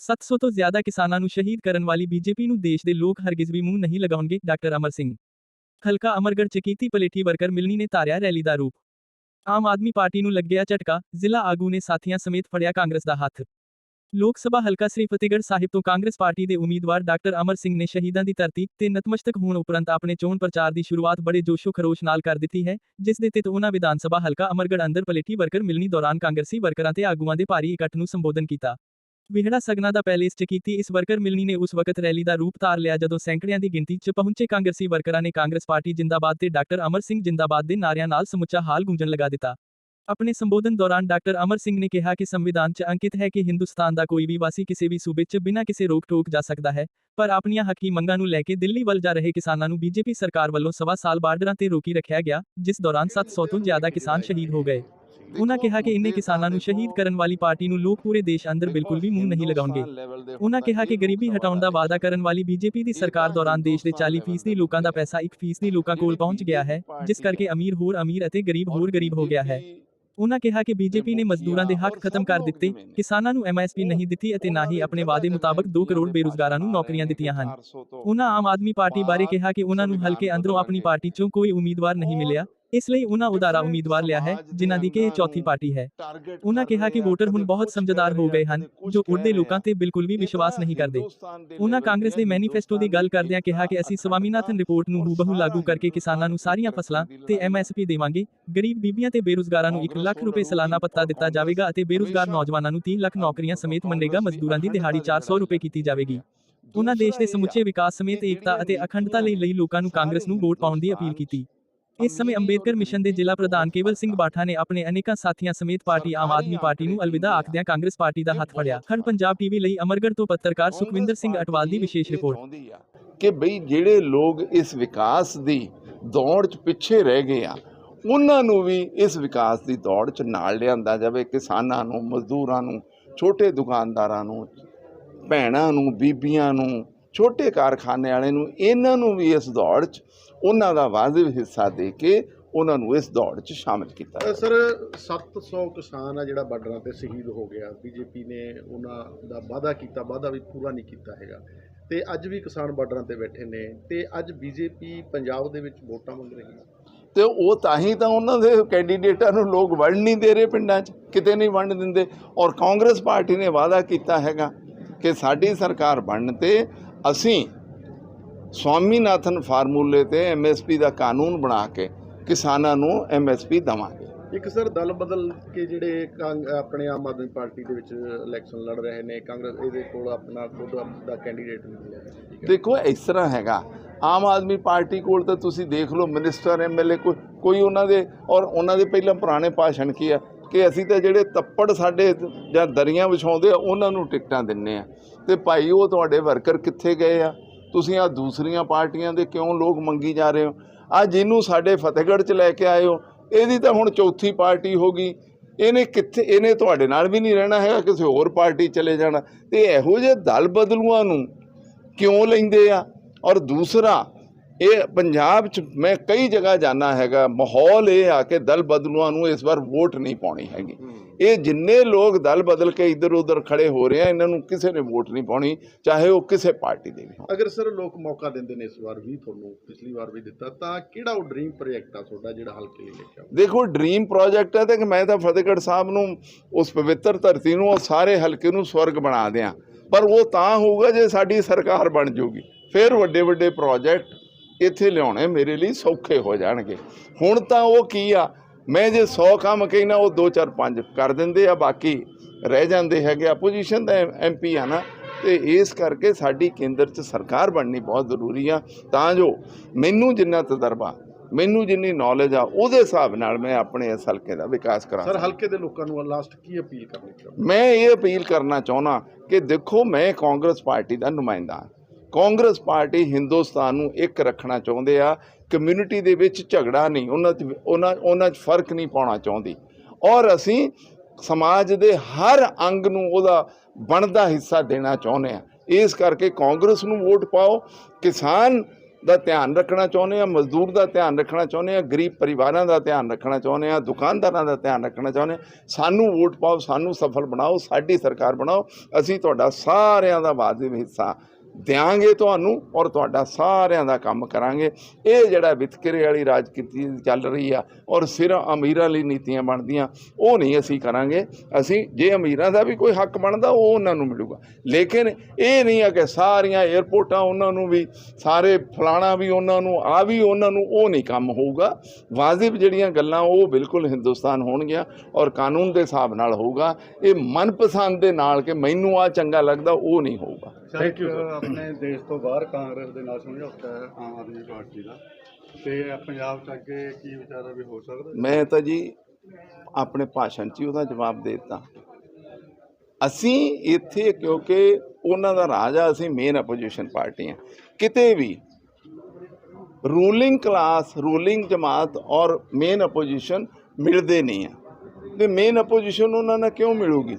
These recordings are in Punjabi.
700 ਤੋਂ ਜ਼ਿਆਦਾ ਕਿਸਾਨਾਂ ਨੂੰ ਸ਼ਹੀਦ ਕਰਨ ਵਾਲੀ ਬੀਜੇਪੀ ਨੂੰ ਦੇਸ਼ ਦੇ ਲੋਕ ਹਰਗਿਜ਼ ਵੀ ਮੂੰਹ ਨਹੀਂ ਲਗਾਉਣਗੇ, ਡਾਕਟਰ ਅਮਰ ਸਿੰਘ। ਹਲਕਾ ਅਮਰਗੜ੍ਹ ਚ ਕੀਤੀ ਪਲੇਠੀ ਵਰਕਰ ਮਿਲਣੀ ਨੇ ਧਾਰਿਆ ਰੈਲੀ ਦਾ ਰੂਪ। ਆਮ ਆਦਮੀ ਪਾਰਟੀ ਨੂੰ ਲੱਗਿਆ ਝਟਕਾ, ਜ਼ਿਲ੍ਹਾ ਆਗੂ ਨੇ ਸਾਥੀਆਂ ਸਮੇਤ ਫੜਿਆ ਕਾਂਗਰਸ ਦਾ ਹੱਥ। ਲੋਕ ਸਭਾ ਹਲਕਾ ਸ੍ਰੀ ਫਤਿਹਗੜ੍ਹ ਸਾਹਿਬ ਤੋਂ ਕਾਂਗਰਸ ਪਾਰਟੀ ਦੇ ਉਮੀਦਵਾਰ ਡਾਕਟਰ ਅਮਰ ਸਿੰਘ ਨੇ ਸ਼ਹੀਦਾਂ ਦੀ ਧਰਤੀ ਤੇ ਨਤਮਸਤਕ ਹੋਣ ਉਪਰੰਤ ਆਪਣੇ ਚੋਣ ਪ੍ਰਚਾਰ ਦੀ ਸ਼ੁਰੂਆਤ ਬੜੇ ਜੋਸ਼ੋ ਖਰੋਸ਼ ਨਾਲ ਕਰ ਦਿੱਤੀ ਹੈ, ਜਿਸ ਦੇ ਤਹਿਤ ਉਹਨਾਂ ਵਿਧਾਨ ਸਭਾ ਹਲਕਾ ਅਮਰਗੜ੍ਹ ਅੰਦਰ ਪਲੇਠੀ ਵਰਕਰ ਮਿਲਣੀ ਦੌਰਾਨ ਕਾਂਗਰਸੀ ਵਰਕਰਾਂ ਤੇ ਆਗੂਆਂ ਦੇ ਭਾਰੀ ਇਕੱਠ ਨੂੰ ਸੰਬੋਧਨ ਕੀਤਾ। ਵਿਹੜਾ ਸਗਨਾ ਦਾ ਪੈਲੇਸ 'ਚ ਕੀਤੀ ਇਸ ਵਰਕਰ ਮਿਲਣੀ ਨੇ ਉਸ ਵਕਤ ਰੈਲੀ ਦਾ ਰੂਪ ਧਾਰ ਲਿਆ ਜਦੋਂ ਸੈਂਕੜਿਆਂ ਦੀ ਗਿਣਤੀ 'ਚ ਪਹੁੰਚੇ ਕਾਂਗਰਸੀ ਵਰਕਰਾਂ ਨੇ ਕਾਂਗਰਸ ਪਾਰਟੀ ਜਿੰਦਾਬਾਦ ਤੇ ਡਾਕਟਰ ਅਮਰ ਸਿੰਘ ਜਿੰਦਾਬਾਦ ਦੇ ਨਾਰਿਆਂ ਨਾਲ ਸਮੁੱਚਾ ਹਾਲ ਗੂੰਜਣ ਲਗਾ ਦਿੱਤਾ। ਆਪਣੇ ਸੰਬੋਧਨ ਦੌਰਾਨ ਡਾਕਟਰ ਅਮਰ ਸਿੰਘ ਨੇ ਕਿਹਾ ਕਿ ਸੰਵਿਧਾਨ 'ਚ ਅੰਕਿਤ ਹੈ ਕਿ ਹਿੰਦੁਸਤਾਨ ਦਾ ਕੋਈ ਵੀ ਵਾਸੀ ਕਿਸੇ ਵੀ ਸੂਬੇ 'ਚ ਬਿਨਾਂ ਕਿਸੇ ਰੋਕ-ਟੋਕ ਜਾ ਸਕਦਾ ਹੈ, ਪਰ ਆਪਣੀਆਂ ਹੱਕੀ ਮੰਗਾਂ ਨੂੰ ਲੈ ਕੇ ਦਿੱਲੀ ਵੱਲ ਜਾ ਰਹੇ ਕਿਸਾਨਾਂ ਨੂੰ ਬੀਜੇਪੀ ਸਰਕਾਰ ਵੱਲੋਂ ਸਵਾ ਸਾਲ ਬਾਰਡਰਾਂ ਤੇ ਰੋਕੀ ਰੱਖਿਆ ਗਿਆ, ਜਿਸ ਦੌਰਾਨ 700 ਤੋਂ ਜ਼ਿਆਦਾ ਕਿਸਾਨ ਸ਼ਹੀਦ ਹੋ ਗਏ। ਉਹਨਾਂ ਕਿਹਾ ਕਿ ਇੰਨੇ ਕਿਸਾਨਾਂ ਨੂੰ ਸ਼ਹੀਦ ਕਰਨ ਵਾਲੀ ਪਾਰਟੀ ਨੂੰ ਲੋਕ ਪੂਰੇ ਦੇਸ਼ ਅੰਦਰ ਬਿਲਕੁਲ ਵੀ ਮੂੰਹ ਨਹੀਂ ਲਗਾਉਣਗੇ ਉਹਨਾਂ ਕਿਹਾ ਕਿ ਗਰੀਬੀ ਹਟਾਉਣ ਦਾ ਵਾਅਦਾ ਕਰਨ ਵਾਲੀ ਬੀਜੇਪੀ ਦੀ ਸਰਕਾਰ ਦੌਰਾਨ ਦੇਸ਼ ਦੇ 40% ਲੋਕਾਂ ਦਾ ਪੈਸਾ 1% ਲੋਕਾਂ ਕੋਲ ਪਹੁੰਚ ਗਿਆ ਹੈ ਜਿਸ ਕਰਕੇ ਅਮੀਰ ਹੋਰ ਅਮੀਰ ਅਤੇ ਗਰੀਬ ਹੋਰ ਗਰੀਬ ਹੋ ਗਿਆ ਹੈ। ਉਹਨਾਂ ਕਿਹਾ ਕਿ ਬੀਜੇਪੀ ਨੇ ਮਜ਼ਦੂਰਾਂ ਦੇ ਹੱਕ ਖਤਮ ਕਰ ਦਿੱਤੇ। ਕਿਸਾਨਾਂ ਨੂੰ ਐਮਐਸਪੀ ਨਹੀਂ ਦਿੱਤੀ ਅਤੇ ਨਾ ਹੀ ਆਪਣੇ ਵਾਅਦੇ ਮੁਤਾਬਕ 2 ਕਰੋੜ ਬੇਰੁਜ਼ਗਾਰਾਂ ਨੂੰ ਨੌਕਰੀਆਂ ਦਿੱਤੀਆਂ ਹਨ। ਉਹਨਾਂ ਆਮ ਆਦਮੀ ਪਾਰਟੀ ਬਾਰੇ ਕਿਹਾ ਕਿ ਉਹਨਾਂ ਨੂੰ ਹਲਕੇ ਅੰਦਰੋਂ ਆਪਣੀ ਪਾਰਟੀ ਚੋਂ ਕੋਈ ਉਮੀਦਵਾਰ ਨਹੀਂ ਮਿਲਿਆ। ਇਸ ਲਈ ਉਹਨਾਂ ਉਦਾਰਾ ਉਮੀਦਵਾਰ ਲਿਆ ਹੈ ਜਿਨ੍ਹਾਂ ਦੀ ਕਿ ਇਹ ਚੌਥੀ ਪਾਰਟੀ ਹੈ। ਉਹਨਾਂ ਕਿਹਾ ਕਿ ਵੋਟਰ ਹੁਣ ਬਹੁਤ ਸਮਝਦਾਰ ਹੋ ਗਏ ਹਨ ਜੋ ਉੜਦੇ ਲੋਕਾਂ ਤੇ ਬਿਲਕੁਲ ਵੀ ਵਿਸ਼ਵਾਸ ਨਹੀਂ ਕਰਦੇ। ਉਹਨਾਂ ਕਾਂਗਰਸ ਦੇ ਮੈਨੀਫੈਸਟੋ ਦੀ ਗੱਲ ਕਰਦਿਆਂ ਕਿਹਾ ਕਿ ਅਸੀਂ ਸਵਾਮੀਨਾਥਨ ਰਿਪੋਰਟ ਨੂੰ ਹੂਬਹੂ ਲਾਗੂ ਕਰਕੇ ਕਿਸਾਨਾਂ ਨੂੰ ਸਾਰੀਆਂ ਫਸਲਾਂ ਤੇ ਐਮਐਸਪੀ ਦੇਵਾਂਗੇ। ਗਰੀਬ ਬੀਬੀਆਂ ਤੇ ਬੇਰੁਜ਼ਗਾਰਾਂ ਨੂੰ 1 ਲੱਖ ਰੁਪਏ ਸਾਲਾਨਾ ਭੱਤਾ ਦਿੱਤਾ ਜਾਵੇਗਾ ਅਤੇ ਬੇਰੁਜ਼ਗਾਰ ਨੌਜਵਾਨਾਂ ਨੂੰ 3 ਲੱਖ ਨੌਕਰੀਆਂ ਸਮੇਤ ਮਨਰੇਗਾ ਮਜ਼ਦੂਰਾਂ ਦੀ ਦਿਹਾੜੀ 400 ਰੁਪਏ ਕੀਤੀ ਜਾਵੇਗੀ। ਉਹਨਾਂ ਦੇਸ਼ ਦੇ ਸਮੁੱਚੇ ਵਿਕਾਸ ਸਮੇਤ ਏਕਤਾ ਅਤੇ ਅਖੰਡਤਾ ਲਈ ਲਈ ਲੋਕਾਂ ਨੂੰ ਕਾਂਗਰਸ ਨੂੰ ਵੋਟ ਪਾਉਣ ਦੀ ਅਪੀਲ ਕੀਤੀ। ਇਸ ਸਮੇਂ ਅੰਬੇਦਕਰ ਮਿਸ਼ਨ ਦੇ ਜ਼ਿਲ੍ਹਾ ਪ੍ਰਧਾਨ ਕੇਵਲ ਸਿੰਘ ਬਾਠਾ ਨੇ ਆਪਣੇ ਅਨੇਕਾਂ ਸਾਥੀਆਂ ਸਮੇਤ ਪਾਰਟੀ ਆਮ ਆਦਮੀ ਪਾਰਟੀ ਨੂੰ ਅਲਵਿਦਾ ਆਖਦਿਆਂ ਕਾਂਗਰਸ ਪਾਰਟੀ ਦਾ ਹੱਥ ਫੜਿਆ। ਖੰਡ ਪੰਜਾਬ ਟੀਵੀ ਲਈ ਅਮਰਗੜ੍ਹ ਤੋਂ ਪੱਤਰਕਾਰ ਸੁਖਵਿੰਦਰ ਸਿੰਘ ਅਟਵਾਲ ਦੀ ਵਿਸ਼ੇਸ਼ ਰਿਪੋਰਟ। ਕਿ ਬਈ ਜਿਹੜੇ ਲੋਕ ਇਸ ਵਿਕਾਸ ਦੀ ਦੌੜ 'ਚ ਪਿੱਛੇ ਰਹਿ ਗਏ ਆ ਉਹਨਾਂ ਨੂੰ ਵੀ ਇਸ ਵਿਕਾਸ ਦੀ ਦੌੜ 'ਚ ਨਾਲ ਲਿਆਂਦਾ ਜਾਵੇ। ਕਿਸਾਨਾਂ ਨੂੰ ਮਜ਼ਦੂਰਾਂ ਨੂੰ ਛੋਟੇ ਦੁਕਾਨਦਾਰਾਂ ਨੂੰ ਭੈਣਾਂ ਨੂੰ ਬੀਬੀਆਂ ਨੂੰ ਛੋਟੇ ਕਾਰਖਾਨੇ ਵਾਲੇ ਨੂੰ ਇਹਨਾਂ ਨੂੰ ਵੀ ਇਸ ਦੌੜ 'ਚ ਉਹਨਾਂ ਦਾ ਵਾਜਿਬ ਹਿੱਸਾ ਦੇ ਕੇ ਉਹਨਾਂ ਨੂੰ ਇਸ ਦੌੜ 'ਚ ਸ਼ਾਮਿਲ ਕੀਤਾ ਸਰ 700 ਕਿਸਾਨ ਆ ਜਿਹੜਾ ਬਾਰਡਰਾਂ ਤੇ ਸ਼ਹੀਦ ਹੋ ਗਿਆ। ਬੀਜੇਪੀ ਨੇ ਉਹਨਾਂ ਦਾ ਵਾਅਦਾ ਕੀਤਾ ਵਾਅਦਾ ਵੀ ਪੂਰਾ ਨਹੀਂ ਕੀਤਾ ਹੈਗਾ। ਤੇ ਅੱਜ ਵੀ ਕਿਸਾਨ ਬਾਰਡਰਾਂ ਤੇ ਬੈਠੇ ਨੇ ਤੇ ਅੱਜ ਬੀਜੇਪੀ ਪੰਜਾਬ ਦੇ ਵਿੱਚ ਵੋਟਾਂ ਮੰਗ ਰਹੀ ਹੈ। ਤੇ ਉਹ ਤਾਂ ਹੀ ਤਾਂ ਉਹਨਾਂ ਦੇ ਕੈਂਡੀਡੇਟਾਂ ਨੂੰ ਲੋਕ ਵੰਡ ਨਹੀਂ ਦੇ ਰਹੇ ਪਿੰਡਾਂ 'ਚ ਕਿਤੇ ਨਹੀਂ ਵੰਡ ਦਿੰਦੇ। ਔਰ ਕਾਂਗਰਸ ਪਾਰਟੀ ਨੇ ਵਾਅਦਾ ਕੀਤਾ ਹੈਗਾ ਕਿ ਸਾਡੀ ਸਰਕਾਰ ਬਣਨ ਤੇ ਅਸੀਂ ਸਵਾਮੀਨਾਥਨ ਫਾਰਮੂਲੇ ਤੇ ਐਮਐਸਪੀ ਦਾ ਕਾਨੂੰਨ ਬਣਾ ਕੇ ਕਿਸਾਨਾਂ ਨੂੰ ਐਮਐਸਪੀ ਦਵਾਂਗੇ। ਇੱਕ ਸਰ ਦਲ ਬਦਲ ਕੇ ਜਿਹੜੇ ਆਪਣੇ ਆਮ ਆਦਮੀ ਪਾਰਟੀ ਦੇ ਵਿੱਚ ਇਲੈਕਸ਼ਨ ਲੜ ਰਹੇ ਨੇ ਕਾਂਗਰਸ ਇਹਦੇ ਕੋਲ ਆਪਣਾ ਖੁਦ ਦਾ ਕੈਂਡੀਡੇਟ ਨਹੀਂ ਦੇਖੋ ਇਸ ਤਰ੍ਹਾਂ ਹੈਗਾ। ਆਮ ਆਦਮੀ ਪਾਰਟੀ ਕੋਲ ਤਾਂ ਤੁਸੀਂ ਦੇਖ ਲਓ ਮਿਨਿਸਟਰ ਐਮਐਲਏ ਕੋਈ ਕੋਈ ਉਹਨਾਂ ਦੇ ਔਰ ਉਹਨਾਂ ਦੇ ਪਹਿਲਾਂ ਪੁਰਾਣੇ ਭਾਸ਼ਣ ਕੀ ਆ? ਕਿ ਅਸੀਂ ਤਾਂ ਜਿਹੜੇ ਤੱਪੜ ਸਾਡੇ ਜਾਂ ਦਰੀਆਂ ਵਿਛਾਉਂਦੇ ਆ ਉਹਨਾਂ ਨੂੰ ਟਿਕਟਾਂ ਦਿੰਨੇ ਆ। ਤੇ ਭਾਈ ਉਹ ਤੁਹਾਡੇ ਵਰਕਰ ਕਿੱਥੇ ਗਏ ਆ? ਤੁਸੀਂ ਆ ਦੂਸਰੀਆਂ ਪਾਰਟੀਆਂ ਦੇ ਕਿਉਂ ਲੋਕ ਮੰਗੀ ਜਾ ਰਹੇ ਹੋ? ਆ ਜਿਹਨੂੰ ਸਾਡੇ ਫਤਿਹਗੜ੍ਹ ਚ ਲੈ ਕੇ ਆਏ ਹੋ, ਇਹਦੀ ਤਾਂ ਹੁਣ ਚੌਥੀ ਪਾਰਟੀ ਹੋ ਗਈ। ਇਹਨੇ ਕਿੱਥੇ, ਇਹਨੇ ਤੁਹਾਡੇ ਨਾਲ ਵੀ ਨਹੀਂ ਰਹਿਣਾ ਹੈਗਾ, ਕਿਸੇ ਹੋਰ ਪਾਰਟੀ ਚਲੇ ਜਾਣਾ। ਤੇ ਇਹੋ ਜਿਹੇ ਦਲ ਬਦਲੂਆਂ ਨੂੰ ਕਿਉਂ ਲੈਂਦੇ ਆ? ਔਰ ਦੂਸਰਾ, ਇਹ ਪੰਜਾਬ 'ਚ ਮੈਂ ਕਈ ਜਗ੍ਹਾ ਜਾਣਾ ਹੈਗਾ, ਮਾਹੌਲ ਇਹ ਆ ਕਿ ਦਲ ਬਦਲੂਆਂ ਨੂੰ ਇਸ ਵਾਰ ਵੋਟ ਨਹੀਂ ਪਾਉਣੀ ਹੈਗੀ। ਇਹ ਜਿੰਨੇ ਲੋਕ ਦਲ ਬਦਲ ਕੇ ਇੱਧਰ ਉੱਧਰ ਖੜੇ ਹੋ ਰਹੇ ਆ ਇਹਨਾਂ ਨੂੰ ਕਿਸੇ ਨੇ ਵੋਟ ਨਹੀਂ ਪਾਉਣੀ ਚਾਹੇ ਉਹ ਕਿਸੇ ਪਾਰਟੀ ਦੇ ਵੀ ਹੋਣ। ਅਗਰ ਸਰ ਲੋਕ ਮੌਕਾ ਦਿੰਦੇ ਨੇ ਇਸ ਵਾਰ ਵੀ ਤੁਹਾਨੂੰ ਪਿਛਲੀ ਵਾਰ ਵੀ ਦਿੱਤਾ ਤਾਂ ਕਿਹੜਾ ਉਹ ਡ੍ਰੀਮ ਪ੍ਰੋਜੈਕਟ ਆ ਤੁਹਾਡਾ ਜਿਹੜਾ ਹਲਕੇ ਲਈ ਲਿਖਿਆ ਦੇਖੋ ਡ੍ਰੀਮ ਪ੍ਰੋਜੈਕਟ ਹੈ ਤੇ ਕਿ ਮੈਂ ਤਾਂ ਫਤਿਹਗੜ੍ਹ ਸਾਹਿਬ ਨੂੰ ਉਸ ਪਵਿੱਤਰ ਧਰਤੀ ਨੂੰ ਉਹ ਸਾਰੇ ਹਲਕੇ ਨੂੰ ਸਵਰਗ ਬਣਾ ਦਿਆਂ। ਪਰ ਉਹ ਤਾਂ ਹੋਊਗਾ ਜੇ ਸਾਡੀ ਸਰਕਾਰ ਬਣ ਜਾਊਗੀ ਫਿਰ ਵੱਡੇ ਵੱਡੇ ਪ੍ਰੋਜੈਕਟ ਇੱਥੇ ਲਿਆਉਣੇ ਮੇਰੇ ਲਈ ਸੌਖੇ ਹੋ ਜਾਣਗੇ। ਹੁਣ ਤਾਂ ਉਹ ਕੀ ਆ ਮੈਂ ਜੇ 100 ਕੰਮ ਕਹਿਣਾ ਉਹ 2 4 5 ਕਰ ਦਿੰਦੇ ਆ ਬਾਕੀ ਰਹਿ ਜਾਂਦੇ ਹੈਗੇ ਆਪੋਜੀਸ਼ਨ ਦਾ ਐਮਪੀ ਆ ਨਾ ਤੇ ਇਸ ਕਰਕੇ ਸਾਡੀ ਕੇਂਦਰ 'ਚ ਸਰਕਾਰ ਬਣਨੀ ਬਹੁਤ ਜ਼ਰੂਰੀ ਆ। ਤਾਂ ਜੋ ਮੈਨੂੰ ਜਿੰਨਾ ਤਜਰਬਾ ਮੈਨੂੰ ਜਿੰਨੀ ਨੌਲੇਜ ਆ ਉਹਦੇ ਹਿਸਾਬ ਨਾਲ ਮੈਂ ਆਪਣੇ ਇਸ ਹਲਕੇ ਦਾ ਵਿਕਾਸ ਕਰਾਂ ਸਰ ਹਲਕੇ ਦੇ ਲੋਕਾਂ ਨੂੰ ਲਾਸਟ ਕੀ ਅਪੀਲ ਕਰਨੀ ਚਾਹੁੰਦੇ? ਮੈਂ ਇਹ ਅਪੀਲ ਕਰਨਾ ਚਾਹੁੰਦਾ ਕਿ ਦੇਖੋ ਮੈਂ ਕਾਂਗਰਸ ਪਾਰਟੀ ਦਾ ਨੁਮਾਇੰਦਾ ਹਾਂ। ਕਾਂਗਰਸ ਪਾਰਟੀ ਹਿੰਦੁਸਤਾਨ ਨੂੰ ਇੱਕ ਰੱਖਣਾ ਚਾਹੁੰਦੇ ਆ, ਕਮਿਊਨਿਟੀ ਦੇ ਵਿੱਚ ਝਗੜਾ ਨਹੀਂ, ਉਹਨਾਂ 'ਚ ਉਹਨਾਂ ਉਹਨਾਂ 'ਚ ਫ਼ਰਕ ਨਹੀਂ ਪਾਉਣਾ ਚਾਹੁੰਦੀ। ਔਰ ਅਸੀਂ ਸਮਾਜ ਦੇ ਹਰ ਅੰਗ ਨੂੰ ਉਹਦਾ ਬਣਦਾ ਹਿੱਸਾ ਦੇਣਾ ਚਾਹੁੰਦੇ ਆ। ਇਸ ਕਰਕੇ ਕਾਂਗਰਸ ਨੂੰ ਵੋਟ ਪਾਓ, ਕਿਸਾਨ ਦਾ ਧਿਆਨ ਰੱਖਣਾ ਚਾਹੁੰਦੇ ਆ, ਮਜ਼ਦੂਰ ਦਾ ਧਿਆਨ ਰੱਖਣਾ ਚਾਹੁੰਦੇ ਆ, ਗਰੀਬ ਪਰਿਵਾਰਾਂ ਦਾ ਧਿਆਨ ਰੱਖਣਾ ਚਾਹੁੰਦੇ ਆ, ਦੁਕਾਨਦਾਰਾਂ ਦਾ ਧਿਆਨ ਰੱਖਣਾ ਚਾਹੁੰਦੇ ਆ। ਸਾਨੂੰ ਵੋਟ ਪਾਓ, ਸਾਨੂੰ ਸਫਲ ਬਣਾਓ, ਸਾਡੀ ਸਰਕਾਰ ਬਣਾਓ। ਅਸੀਂ ਤੁਹਾਡਾ ਸਾਰਿਆਂ ਦਾ ਵਾਜਿਬ ਹਿੱਸਾ ਦਿਆਂਗੇ ਤੁਹਾਨੂੰ ਔਰ ਤੁਹਾਡਾ ਸਾਰਿਆਂ ਦਾ ਕੰਮ ਕਰਾਂਗੇ। ਇਹ ਜਿਹੜਾ ਵਿਤਕਰੇ ਵਾਲੀ ਰਾਜਨੀਤੀ ਚੱਲ ਰਹੀ ਆ ਔਰ ਸਿਰ ਅਮੀਰਾਂ ਲਈ ਨੀਤੀਆਂ ਬਣਦੀਆਂ, ਉਹ ਨਹੀਂ ਅਸੀਂ ਕਰਾਂਗੇ। ਅਸੀਂ ਜੇ ਅਮੀਰਾਂ ਦਾ ਵੀ ਕੋਈ ਹੱਕ ਬਣਦਾ, ਉਹ ਉਹਨਾਂ ਨੂੰ ਮਿਲੂਗਾ। ਲੇਕਿਨ ਇਹ ਨਹੀਂ ਆ ਕਿ ਸਾਰੀਆਂ 에ਅਰਪੋਰਟਾਂ ਉਹਨਾਂ ਨੂੰ ਵੀ, ਸਾਰੇ ਫਲਾਣਾ ਵੀ ਉਹਨਾਂ ਨੂੰ, ਆ ਵੀ ਉਹਨਾਂ ਨੂੰ, ਉਹ ਨਹੀਂ ਕੰਮ ਹੋਊਗਾ। ਵਾਜਿਬ ਜਿਹੜੀਆਂ ਗੱਲਾਂ, ਉਹ ਬਿਲਕੁਲ ਹਿੰਦੁਸਤਾਨ ਹੋਣਗੀਆਂ ਔਰ ਕਾਨੂੰਨ ਦੇ ਹਿਸਾਬ ਨਾਲ ਹੋਊਗਾ। ਇਹ ਮਨਪਸੰਦ ਦੇ ਨਾਲ ਕਿ ਮੈਨੂੰ ਆ ਚੰਗਾ ਲੱਗਦਾ, ਉਹ ਨਹੀਂ ਹੋਊਗਾ। ਥੈਂਕ ਯੂ ਆਪਣੇ ਦੇਸ਼ ਤੋਂ ਬਾਹਰ ਕਾਂਗਰਸ ਦੇ ਨਾਲ ਸਮਝੌਤਾ ਹੈ ਆਮ ਆਦਮੀ ਪਾਰਟੀ ਦਾ। ਤੇ ਪੰਜਾਬ ਚ ਅੱਗੇ ਕੀ ਵਿਚਾਰਾ ਵੀ ਹੋ ਸਕਦਾ? ਮੈਂ ਤਾਂ ਜੀ ਆਪਣੇ ਭਾਸ਼ਣ 'ਚ ਹੀ ਉਹਦਾ ਜਵਾਬ ਦੇ ਦਿੱਤਾ। ਅਸੀਂ ਇੱਥੇ ਕਿਉਂਕਿ ਉਹਨਾਂ ਦਾ ਰਾਜ ਆ ਅਸੀਂ ਮੇਨ ਅਪੋਜੀਸ਼ਨ ਪਾਰਟੀ ਆ। ਕਿਤੇ ਵੀ ਰੂਲਿੰਗ ਕਲਾਸ ਰੂਲਿੰਗ ਜਮਾਤ ਔਰ ਮੇਨ ਅਪੋਜੀਸ਼ਨ ਮਿਲਦੇ ਨਹੀਂ ਆ। ਤੇ ਮੇਨ ਅਪੋਜੀਸ਼ਨ ਉਹਨਾਂ ਨਾਲ ਕਿਉਂ ਮਿਲੂਗੀ?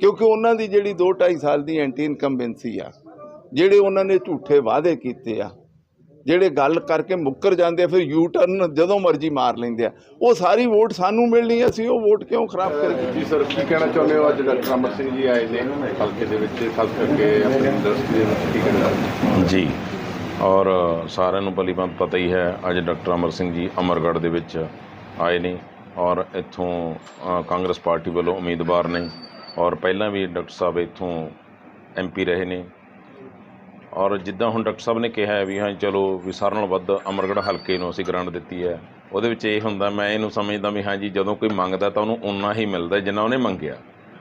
ਕਿਉਂਕਿ ਉਹਨਾਂ ਦੀ ਜਿਹੜੀ 2 2.5 ਸਾਲ ਦੀ ਐਂਟੀ ਇਨਕੰਬੈਂਸੀ ਆ ਜਿਹੜੇ ਉਹਨਾਂ ਨੇ ਝੂਠੇ ਵਾਅਦੇ ਕੀਤੇ ਆ ਜਿਹੜੇ ਗੱਲ ਕਰਕੇ ਮੁੱਕਰ ਜਾਂਦੇ ਆ ਫਿਰ ਯੂ ਟਰਨ ਜਦੋਂ ਮਰਜ਼ੀ ਮਾਰ ਲੈਂਦੇ ਆ ਉਹ ਸਾਰੀ ਵੋਟ ਸਾਨੂੰ ਮਿਲਣੀ ਆ, ਅਸੀਂ ਉਹ ਵੋਟ ਕਿਉਂ ਖਰਾਬ ਕਰੀਏ? ਜੀ ਸਰ ਕੀ ਕਹਿਣਾ ਚਾਹੁੰਦੇ ਹੋ ਅੱਜ ਡਾਕਟਰ ਅਮਰ ਸਿੰਘ ਜੀ ਆਏ ਨੇ ਹਲਕੇ ਦੇ ਵਿੱਚ ਖਾਸ ਕਰਕੇ ਆਪਣੀ ਇੰਡਸਟਰੀ ਦੇ ਵਿੱਚ ਕੀ ਕਹਿਣਾ ਜੀ ਔਰ ਸਾਰਿਆਂ ਨੂੰ ਭਲੀ ਭਾਂਤ ਪਤਾ ਹੀ ਹੈ ਅੱਜ ਡਾਕਟਰ ਅਮਰ ਸਿੰਘ ਜੀ ਅਮਰਗੜ੍ਹ ਦੇ ਵਿੱਚ ਆਏ ਨੇ ਔਰ ਇੱਥੋਂ ਅ, ਕਾਂਗਰਸ ਪਾਰਟੀ ਵੱਲੋਂ ਉਮੀਦਵਾਰ ਨੇ ਔਰ ਪਹਿਲਾਂ ਵੀ ਡਾਕਟਰ ਸਾਹਿਬ ਇੱਥੋਂ ਐਮਪੀ ਰਹੇ ਨੇ। ਔਰ ਜਿੱਦਾਂ ਹੁਣ ਡਾਕਟਰ ਸਾਹਿਬ ਨੇ ਕਿਹਾ ਹੈ ਵੀ ਹਾਂ, ਚਲੋ ਵੀ ਸਾਰਿਆਂ ਨਾਲੋਂ ਵੱਧ ਅਮਰਗੜ੍ਹ ਹਲਕੇ ਨੂੰ ਅਸੀਂ ਗ੍ਰਾਂਟ ਦਿੱਤੀ ਹੈ। ਉਹਦੇ ਵਿੱਚ ਇਹ ਹੁੰਦਾ, ਮੈਂ ਇਹਨੂੰ ਸਮਝਦਾ ਵੀ ਹਾਂ ਜੀ, ਜਦੋਂ ਕੋਈ ਮੰਗਦਾ ਤਾਂ ਉਹਨੂੰ ਉਨਾ ਹੀ ਮਿਲਦਾ ਜਿੰਨਾ ਉਹਨੇ ਮੰਗਿਆ।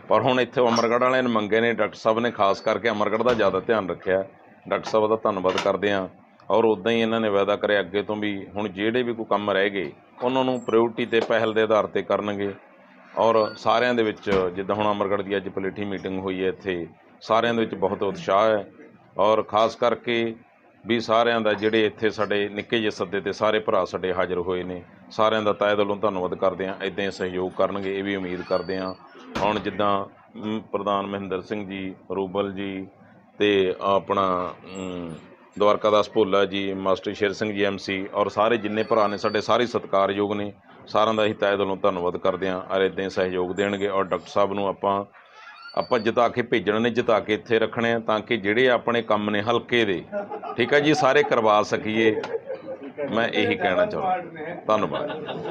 ਪਰ ਹੁਣ ਇੱਥੇ ਅਮਰਗੜ੍ਹ ਵਾਲਿਆਂ ਨੇ ਮੰਗੇ ਨੇ, ਡਾਕਟਰ ਸਾਹਿਬ ਨੇ ਖਾਸ ਕਰਕੇ ਅਮਰਗੜ੍ਹ ਦਾ ਜ਼ਿਆਦਾ ਧਿਆਨ ਰੱਖਿਆ। ਡਾਕਟਰ ਸਾਹਿਬ ਦਾ ਧੰਨਵਾਦ ਕਰਦੇ ਹਾਂ। ਔਰ ਉਦਾਂ ਹੀ ਇਹਨਾਂ ਨੇ ਵਾਅਦਾ ਕਰਿਆ ਅੱਗੇ ਤੋਂ ਵੀ ਹੁਣ ਜਿਹੜੇ ਵੀ ਕੋਈ ਕੰਮ ਰਹਿ ਗਏ, ਉਹਨਾਂ ਨੂੰ ਪ੍ਰਾਇੋਰਟੀ ਤੇ ਪਹਿਲ ਦੇ ਆਧਾਰ ਤੇ ਕਰਨਗੇ। ਔਰ ਸਾਰਿਆਂ ਦੇ ਵਿੱਚ ਜਿੱਦਾਂ ਹੁਣ ਅਮਰਗੜ੍ਹ ਦੀ ਅੱਜ ਪਲੇਠੀ ਮੀਟਿੰਗ ਹੋਈ ਹੈ ਇੱਥੇ ਸਾਰਿਆਂ ਦੇ ਵਿੱਚ ਬਹੁਤ ਉਤਸ਼ਾਹ ਹੈ। ਔਰ ਖਾਸ ਕਰਕੇ ਵੀ ਸਾਰਿਆਂ ਦਾ ਜਿਹੜੇ ਇੱਥੇ ਸਾਡੇ ਨਿੱਕੇ ਜਿਹੇ ਸੱਦੇ ਤੇ ਸਾਰੇ ਭਰਾ ਸਾਡੇ ਹਾਜ਼ਰ ਹੋਏ ਨੇ ਸਾਰਿਆਂ ਦਾ ਤਹਿ ਦਿਲੋਂ ਧੰਨਵਾਦ ਕਰਦੇ ਹਾਂ। ਇਦਾਂ ਹੀ ਸਹਿਯੋਗ ਕਰਨਗੇ ਇਹ ਵੀ ਉਮੀਦ ਕਰਦੇ ਹਾਂ। ਹੁਣ ਜਿੱਦਾਂ ਪ੍ਰਧਾਨ ਮਹਿੰਦਰ ਸਿੰਘ ਜੀ ਰੂਬਲ ਜੀ ਤੇ ਆਪਣਾ ਮ, ਦਵਾਰਕਾਦਾਸ ਭੋਲਾ ਜੀ ਮਾਸਟਰ ਸ਼ੇਰ ਸਿੰਘ ਜੀ ਐਮਸੀ ਔਰ ਸਾਰੇ ਜਿੰਨੇ ਭਰਾ ਨੇ ਸਾਡੇ ਸਾਰੇ ਸਤਿਕਾਰਯੋਗ ਨੇ। ਸਾਰਿਆਂ ਦਾ ਹੀ ਤਹਿ ਦਿਲੋਂ ਧੰਨਵਾਦ ਕਰਦੇ ਹਾਂ। ਔਰ ਇਦਾਂ ਸਹਿਯੋਗ ਦੇਣਗੇ। ਔਰ ਡਾਕਟਰ ਸਾਹਿਬ ਨੂੰ ਆਪਾਂ ਆਪਾਂ ਜਿਤਾ ਕੇ ਭੇਜਣ ਨੇ, ਜਿਤਾ ਕੇ ਇੱਥੇ ਰੱਖਣੇ ਆ ਤਾਂ ਕਿ ਜਿਹੜੇ ਆਪਣੇ ਕੰਮ ਨੇ ਹਲਕੇ ਦੇ, ਠੀਕ ਹੈ ਜੀ, ਸਾਰੇ ਕਰਵਾ ਸਕੀਏ। ਮੈਂ ਇਹੀ ਕਹਿਣਾ ਚਾਹੁੰਦਾ। ਧੰਨਵਾਦ।